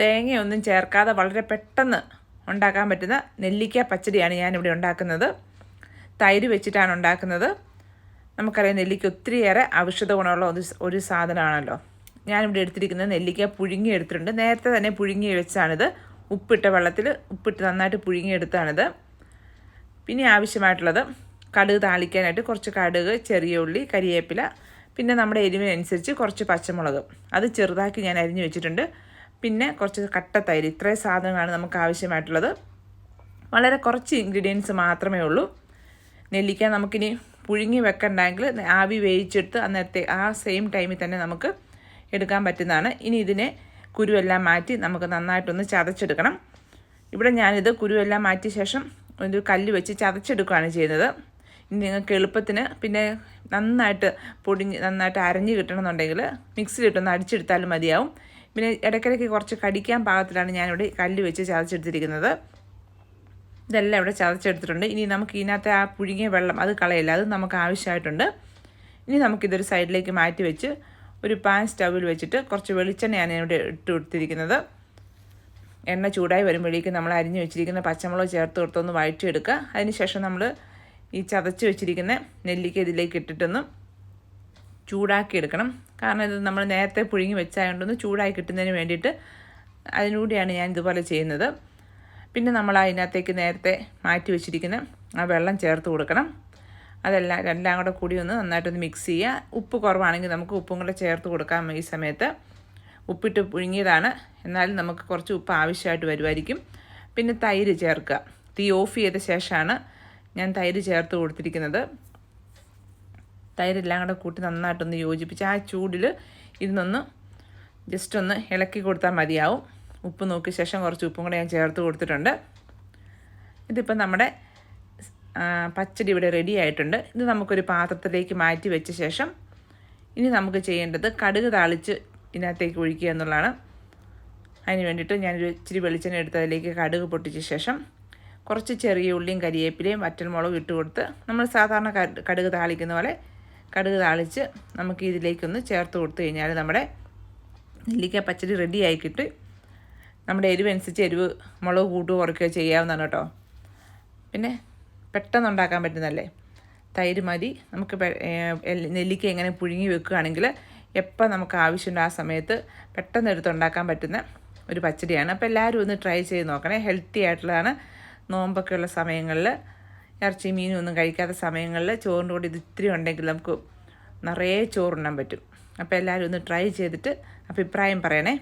തേങ്ങയൊന്നും ചേർക്കാതെ വളരെ പെട്ടെന്ന് ഉണ്ടാക്കാൻ പറ്റുന്ന നെല്ലിക്ക പച്ചടിയാണ് ഞാനിവിടെ ഉണ്ടാക്കുന്നത്. തൈര് വെച്ചിട്ടാണ് ഉണ്ടാക്കുന്നത്. നമുക്കറിയാം നെല്ലിക്ക ഒത്തിരിയേറെ ഔഷധ ഗുണമുള്ള ഒരു ഒരു സാധനമാണല്ലോ. ഞാനിവിടെ എടുത്തിരിക്കുന്നത് നെല്ലിക്ക പുഴുങ്ങി എടുത്തിട്ടുണ്ട്. നേരത്തെ തന്നെ പുഴുങ്ങി വെച്ചാണിത്. ഉപ്പിട്ട വെള്ളത്തിൽ ഉപ്പിട്ട് നന്നായിട്ട് പുഴുങ്ങി എടുത്താണിത്. പിന്നെ ആവശ്യമായിട്ടുള്ളത് കടുക് താളിക്കാനായിട്ട് കുറച്ച് കടുക് ചെറിയ ഉള്ളി കരിയേപ്പില പിന്നെ നമ്മുടെ എരിവിനനുസരിച്ച് കുറച്ച് പച്ചമുളക്. അത് ചെറുതാക്കി ഞാൻ അരിഞ്ഞു വെച്ചിട്ടുണ്ട്. പിന്നെ കുറച്ച് കട്ട തൈര്. ഇത്രയും സാധനങ്ങളാണ് നമുക്ക് ആവശ്യമായിട്ടുള്ളത്. വളരെ കുറച്ച് ഇൻഗ്രീഡിയൻസ് മാത്രമേ ഉള്ളൂ. നെല്ലിക്ക നമുക്കിനി പുഴുങ്ങി വെക്കണ്ടെങ്കിൽ ആവി വേവിച്ചെടുത്ത് അന്നേരത്തെ ആ സെയിം ടൈമിൽ തന്നെ നമുക്ക് എടുക്കാൻ പറ്റുന്നതാണ്. ഇനി ഇതിനെ കുരുവെല്ലാം മാറ്റി നമുക്ക് നന്നായിട്ടൊന്ന് ചതച്ചെടുക്കണം. ഇവിടെ ഞാനിത് കുരുവെല്ലാം മാറ്റിയ ശേഷം ഒരു കല്ല് വെച്ച് ചതച്ചെടുക്കുകയാണ് ചെയ്യുന്നത്. ഇനി നിങ്ങൾക്ക് എളുപ്പത്തിന് പിന്നെ നന്നായിട്ട് പൊടിഞ്ഞ് നന്നായിട്ട് അരഞ്ഞ് കിട്ടണമെന്നുണ്ടെങ്കിൽ മിക്സിയിലിട്ടൊന്ന് അടിച്ചെടുത്താലും മതിയാവും. പിന്നെ ഇടയ്ക്കിടയ്ക്ക് കുറച്ച് കടിക്കാൻ പാകത്തിലാണ് ഞാനിവിടെ കല്ല് വെച്ച് ചതച്ചെടുത്തിരിക്കുന്നത്. ഇതെല്ലാം ഇവിടെ ചതച്ചെടുത്തിട്ടുണ്ട്. ഇനി നമുക്ക് ഇതിനകത്ത് ആ പുഴുങ്ങിയ വെള്ളം അത് കളയില്ല അത് നമുക്ക് ആവശ്യമായിട്ടുണ്ട്. ഇനി നമുക്കിതൊരു സൈഡിലേക്ക് മാറ്റി വെച്ച് ഒരു പാൻ സ്റ്റവിൽ വെച്ചിട്ട് കുറച്ച് വെളിച്ചെണ്ണയാണ് ഇവിടെ ഇട്ട് കൊടുത്തിരിക്കുന്നത്. എണ്ണ ചൂടായി വരുമ്പോഴേക്കും നമ്മൾ അരിഞ്ഞു വെച്ചിരിക്കുന്ന പച്ചമുളക് ചേർത്ത് കൊടുത്തൊന്ന് വഴറ്റിയെടുക്കുക. അതിനുശേഷം നമ്മൾ ഈ ചതച്ച് വെച്ചിരിക്കുന്ന നെല്ലിക്ക ഇതിലേക്ക് ഇട്ടിട്ടൊന്ന് ചൂടാക്കി എടുക്കണം കാരണം ഇത് നമ്മൾ നേരത്തെ പുഴുങ്ങി വെച്ചായതുകൊണ്ടൊന്ന് ചൂടായി കിട്ടുന്നതിന് വേണ്ടിയിട്ട് അതിലൂടെയാണ് ഞാൻ ഇതുപോലെ ചെയ്യുന്നത്. പിന്നെ നമ്മൾ അതിനകത്തേക്ക് നേരത്തെ മാറ്റി വെച്ചിരിക്കുന്ന ആ വെള്ളം ചേർത്ത് കൊടുക്കണം. അതെല്ലാം എല്ലാം കൂടെ കൂടി ഒന്ന് നന്നായിട്ടൊന്ന് മിക്സ് ചെയ്യുക. ഉപ്പ് കുറവാണെങ്കിൽ നമുക്ക് ഉപ്പും കൂടെ ചേർത്ത് കൊടുക്കാം ഈ സമയത്ത്. ഉപ്പിട്ട് പുഴുങ്ങിയതാണ്. എന്നാലും നമുക്ക് കുറച്ച് ഉപ്പ് ആവശ്യമായിട്ട് വരുമായിരിക്കും. പിന്നെ തൈര് ചേർക്കുക. തീ ഓഫ് ചെയ്ത ശേഷമാണ് ഞാൻ തൈര് ചേർത്ത് കൊടുത്തിരിക്കുന്നത്. തൈരെല്ലാം കൂടെ കൂട്ടി നന്നായിട്ടൊന്ന് യോജിപ്പിച്ച് ആ ചൂടിൽ ഇതിനൊന്ന് ജസ്റ്റ് ഒന്ന് ഇളക്കി കൊടുത്താൽ മതിയാവും. ഉപ്പ് നോക്കിയ ശേഷം കുറച്ച് ഉപ്പും കൂടെ ഞാൻ ചേർത്ത് കൊടുത്തിട്ടുണ്ട്. ഇതിപ്പോൾ നമ്മുടെ പച്ചടി ഇവിടെ റെഡി ആയിട്ടുണ്ട്. ഇത് നമുക്കൊരു പാത്രത്തിലേക്ക് മാറ്റി വെച്ച ശേഷം ഇനി നമുക്ക് ചെയ്യേണ്ടത് കടുക് താളിച്ച് ഇതിനകത്തേക്ക് ഒഴിക്കുക എന്നുള്ളതാണ്. അതിന് വേണ്ടിയിട്ട് ഞാനൊരു ഇച്ചിരി വെളിച്ചെണ്ണ എടുത്ത് അതിലേക്ക് കടുക് പൊട്ടിച്ച ശേഷം കുറച്ച് ചെറിയ ഉള്ളിയും കരിവേപ്പിലയും വറ്റൽമുളകും ഇട്ട് കൊടുത്ത് നമ്മൾ സാധാരണ കടുക് താളിക്കുന്ന പോലെ കടുക് താളിച്ച് നമുക്ക് ഇതിലേക്കൊന്ന് ചേർത്ത് കൊടുത്തു കഴിഞ്ഞാൽ നമ്മുടെ നെല്ലിക്ക പച്ചടി റെഡി ആയിക്കിട്ട് കിട്ടി നമ്മുടെ എരിവനുസരിച്ച് എരിവ് മുളക് കൂട്ടുകയോ കുറയ്ക്കുകയോ ചെയ്യാവുന്നതാണ് കേട്ടോ. പിന്നെ പെട്ടെന്ന് ഉണ്ടാക്കാൻ പറ്റുന്നല്ലേ തൈര് മതി. നമുക്ക് നെല്ലിക്ക എങ്ങനെ പുഴുങ്ങി വെക്കുകയാണെങ്കിൽ എപ്പോൾ നമുക്ക് ആവശ്യമുണ്ട് ആ സമയത്ത് പെട്ടെന്ന് എടുത്തുണ്ടാക്കാൻ പറ്റുന്ന ഒരു പച്ചടിയാണ്. അപ്പോൾ എല്ലാവരും ഒന്ന് ട്രൈ ചെയ്ത് നോക്കണേ. ഹെൽത്തി ആയിട്ടുള്ളതാണ്. നോമ്പൊക്കെയുള്ള സമയങ്ങളിൽ ഇറച്ചി മീനും ഒന്നും കഴിക്കാത്ത സമയങ്ങളിൽ ചോറിന്റെ കൂടെ ഇത് ഇത്തിരി ഉണ്ടെങ്കിൽ നമുക്ക് നിറയെ ചോറുണ്ണാൻ പറ്റും. അപ്പോൾ എല്ലാവരും ഒന്ന് ട്രൈ ചെയ്തിട്ട് അഭിപ്രായം പറയണേ.